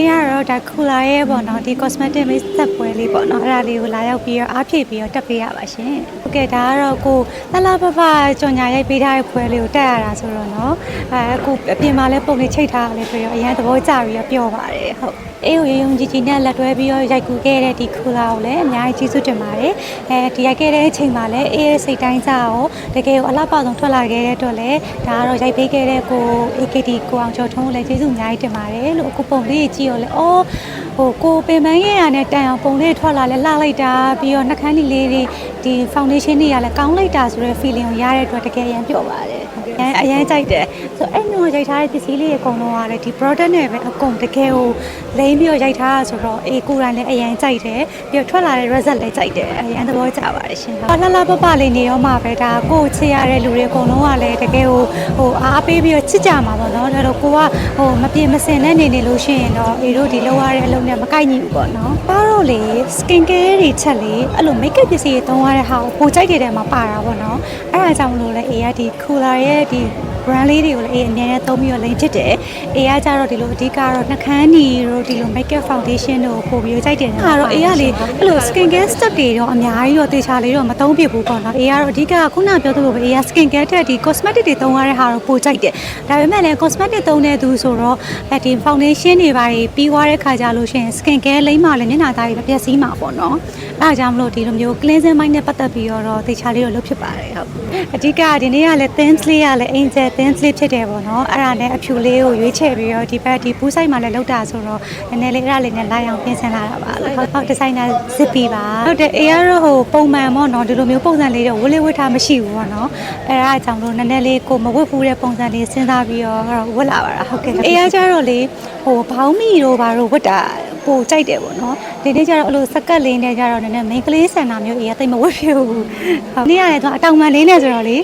ဒီကတော့ဒါခူလာရဲ့ပေါ့နော်ဒီ cosmetic make ဆက်ပွဲလေးပေါ့နော်အဲ့ဒါလေးကိုလာရောက်ပြီးတော့အားဖြည့်ပြီးတော့တက်ပေးရပါရှင်ဟုတ်ကဲ့ဒါကတော့ကိုလှလှပပကြော်ညာရိုက်ပေးထားတဲ့ပွဲလေးကိုတက်ရတာဆိုတော့နော်အဲအခုအပြင်မှာလည်းပုံလေးချိတ်ထားရလဲပြီးတော့အရင်သဘောကျပြီးတော့ပျော်ပါတယ်ဟုတ် အေးကိုရုံကြီးကြီးနဲ့လက်တွဲပြီးတော့ရိုက်ကူခဲ့တဲ့ဒီခူလာကိုလည်းအများကြီးကျေးဇူးတင်ပါတယ်အဲဒီရိုက်ခဲ့တဲ့အချိန်မှာလည်းအေးရဲ့စိတ်တိုင်းစားရောတကယ်ကိုအလှပဆုံးထွက်လာခဲ့တဲ့အတွက်လည်းဒါကတော့ရိုက်ပေးခဲ့တဲ့ကို AKT ကိုအောင်ကျော်ထုံးကိုလည်းကျေးဇူးအများကြီးတင်ပါတယ်လို့အခုပုံလေးကြည့်ရောလဲအော်ဟိုကိုပင်ပန်းရဲ့ရနဲ့တန်အောင်ပုံလေးထွက်လာလဲလှလိုက်တာပြီးတော့နှာခမ်းလေးလေးတွေ ဒီ foundation တွေကလည်းကောင်းလိုက်တာဆိုတဲ့ feeling ကိုရတဲ့အတွက်တကယ်ရမ်းပျော်ပါတယ်အရင်အရင်ကြိုက်တယ်ဆိုအဲ့မျိုးရိုက်ထားတဲ့ပစ္စည်းလေးတွေအကုန်လုံးကလည်းဒီ product နဲ့ပဲအကုန်တကယ်ကိုလိမ့်ပြီးတော့ရိုက်ထားတာဆိုတော့အေးကိုယ်တိုင်လည်းအရင်ကြိုက်တယ်ပြီးတော့ထွက်လာတဲ့ result လည်းကြိုက်တယ်အရင်သဘောကျပါတယ်ရှင်ဟောလှလှပပလေးနေရောမှပဲဒါကိုယ်ချစ်ရတဲ့လူတွေအကုန်လုံးကလည်းတကယ်ကိုဟိုအားပေးပြီးတော့ချစ်ကြမှာပေါ့နော်ဒါတော့ကိုကဟိုမပြေမစင်တဲ့နေနေလို့ရှိရင်တော့အေးတို့ဒီလောက်ရတဲ့အလုပ်နဲ့မကိုက်ညီဘူးပေါ့နော်ပါတော့လေ skin care တွေချက်လေအဲ့လို make up ပစ္စည်းတွေသုံးရတဲ့ဟာကိုပိုကြိုက်တဲ့တဲမှာပါတာပေါ့နော်အဲ့ဒါကြောင့်မလို့လဲအေးကဒီ cooler ရဲ့ဒီ brand လေးတွေကိုလည်းအေးအများနဲ့သုံးပြီးတော့လိမ့်ဖြစ်တယ်။အေးကကြတော့ဒီလိုအဓိကတော့နှာခမ်းနီတို့ဒီလို makeup foundation တို့ပို့ပြီးတော့ကြိုက်တယ်။အဲ့တော့အေးကလေအဲ့လို skin care step တွေတော့အများကြီးတော့တေချာလေးတော့မသုံးဖြစ်ဘူးပေါ့နော်။အေးကတော့အဓိကခုနပြောသလိုပဲအေးက skin care ထက်ဒီ cosmetic တွေသုံးရတဲ့ဟာတော့ပိုကြိုက်တယ်။ဒါပေမဲ့လည်း cosmetic သုံးတဲ့သူဆိုတော့အဲဒီ foundation တွေပါပြီးသွားတဲ့ခါကြလို့ရှိရင် skin care လိမ့်မှလည်းမျက်နှာသားတွေမပျက်စီးမှာပေါ့နော်။အဲ့ဒါကြောင့်မလို့ဒီလိုမျိုး cleansing mind နဲ့ပတ်သက်ပြီးတော့တေချာလေးတော့လုပ်ဖြစ်ပါတယ်ဟုတ်။အဓိကဒီနေ့ကလည်း thin sleeve ကလည်း angel thin sleeve ဖြစ်တယ်ပေါ့နော်အဲ့ဒါနဲ့အဖြူလေးကိုရွေးချယ်ပြီးတော့ဒီဘက်ဒီပူးဆိုင်မှာလည်းလောက်တာဆိုတော့နည်းနည်းလေးအဲ့ဒါလေးနဲ့လိုက်အောင်ပြင်ဆင်လာတာပါလို့ဟုတ်ဟုတ်ဒီဇိုင်နာ zippy ပါဟုတ်တယ်အေးကတော့ဟိုပုံမှန်ပေါ့နော်ဒီလိုမျိုးပုံစံလေးတော့ဝတ်လေးဝတ်ထားမရှိဘူးပေါ့နော်အဲ့ဒါအကြောင်းလို့နည်းနည်းလေးကိုမဝတ်ဘူးတဲ့ပုံစံလေးစဉ်းစားပြီးတော့ဝတ်လာပါတာဟုတ်ကဲ့အေးကကြတော့လေဟိုဘောင်းမီတို့ဘာတို့ဝတ်တာပိုကြိုက်တယ်ပေါ့နော်ဒီနေ့ကျတော့အဲ့လိုစကတ်လေးနဲ့ကျတော့နည်းနည်း main ကလေးဆန်တာမျိုးအေးကတိတ်မဝတ်ဖြစ်ဘူးဟုတ်နေ့ရတယ်တော့အတောင်မှန်လေးနဲ့ဆိုတော့လေ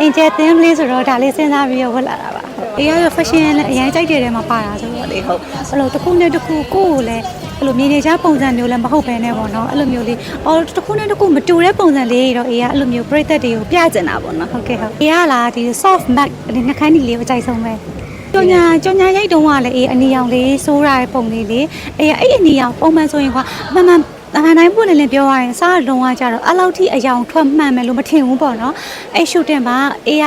အင်ဂျယ်သင်းလေးဆိုတော့ဒါလေးစဉ်းစားပြီးတော့ဝတ်လာတာပါအေးရရ fashion လည်းအရင်ကြိုက်တဲ့ထဲမှာပါတာဆိုတော့လေဟုတ်အဲ့လိုတစ်ခုနဲ့တစ်ခုကိုယ့်ကိုလည်းအဲ့လိုမြေနေချပုံစံမျိုးလည်းမဟုတ်ဘဲနဲ့ပေါ့နော်အဲ့လိုမျိုးလေးအော်တစ်ခုနဲ့တစ်ခုမတူတဲ့ပုံစံလေးတွေတော့အေးကအဲ့လိုမျိုးပြိသက်တွေကိုပြကျင်တာပေါ့နော်ဟုတ်ကဲ့ဟုတ်အေးကလာဒီ soft matte ဒီနှာခမ်းဒီလေးကိုအကြိုက်ဆုံးပဲကြောင်ညာကြောင်ညာရိုက်တုံးကလည်းအေးအနီရောင်လေးစိုးရတဲ့ပုံလေးလေအေးအဲ့အနီရောင်ပုံမှန်ဆိုရင်ကွာမမှန် အမှန်တိုင်းပွင့်လင်းလင်းပြောရရင်စားလုံးဝကြတော့အဲ့လောက်ထိအယောင်ထွက်မှန်မယ်လို့မထင်ဘူးပေါ့နော်အဲ့ရှူတင်မှာအေးက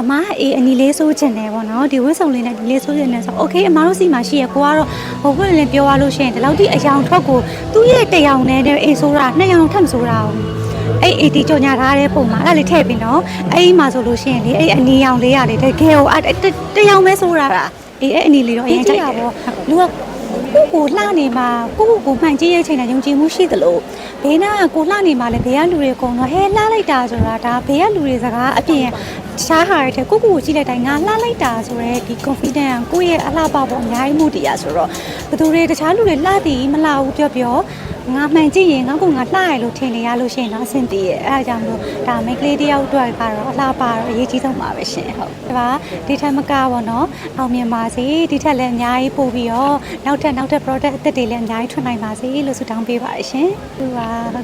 အမားအေးအနီလေးစိုးချင်တယ်ပေါ့နော်ဒီဝတ်စုံလေးနဲ့ဒီလေးစိုးချင်တယ်ဆိုโอเคအမားတို့စီမှာရှိရကိုကတော့ဟိုပွင့်လင်းလင်းပြောရလို့ရှိရင်ဒီလောက်ထိအယောင်ထွက်ကိုသူ့ရဲ့တယောင်နဲ့အေးစိုးတာနှစ်ယောင်ထပ်မစိုးတာဘူးအဲ့အေဒီကြော်ညာထားတဲ့ပုံမှာအဲ့ဒါလေးထည့်ပြီးတော့အဲ့ဒီမှာဆိုလို့ရှိရင်လေအဲ့အနီရောင်လေးရလေတကယ်ကိုအဲ့တယောင်ပဲစိုးတာတာအေးအဲ့အနီလေးတော့အရင်ကြိုက်တယ်ပေါ့လူက ကိုကိုလှနေမှာကိုကိုကိုမှန်ကြည့်ရဲ့ချိန်နဲ့ယုံကြည်မှုရှိသလိုဘေးနာကကိုလှနေမှာလည်းဘေးကလူတွေအကုန်တော့ဟဲလှလိုက်တာဆိုတာဒါဘေးကလူတွေစကားအပြင် တခြားဟာတွေတဲ့ကိုကိုကိုကြည့်လိုက်တိုင်းငါလှလိုက်တာဆိုရဲဒီ confidence ကိုယ့်ရဲ့အလှပပေါ်အများကြီးမှုတရားဆိုတော့ဘသူတွေတခြားလူတွေလှသည်မလှဘူးပြောပြောငါမှန်ကြည့်ရင်ငါကငါလှရလို့ထင်နေရလို့ရှိရင်တော့အဆင်ပြေရဲ့အဲဒါကြောင့်မလို့ဒါမိန်းကလေးတယောက်အတွက်ကတော့အလှပတော့အရေးကြီးဆုံးပါပဲရှင်ဟုတ်ဒီပါဒီထက်မကပေါ့နော်အောင်မြင်ပါစေဒီထက်လည်းအများကြီးပို့ပြီးတော့နောက်ထပ်နောက်ထပ် product အသစ်တွေလည်းအများကြီးထွက်နိုင်ပါစေလို့ဆုတောင်းပေးပါရရှင်ဟုတ်ပါဟုတ်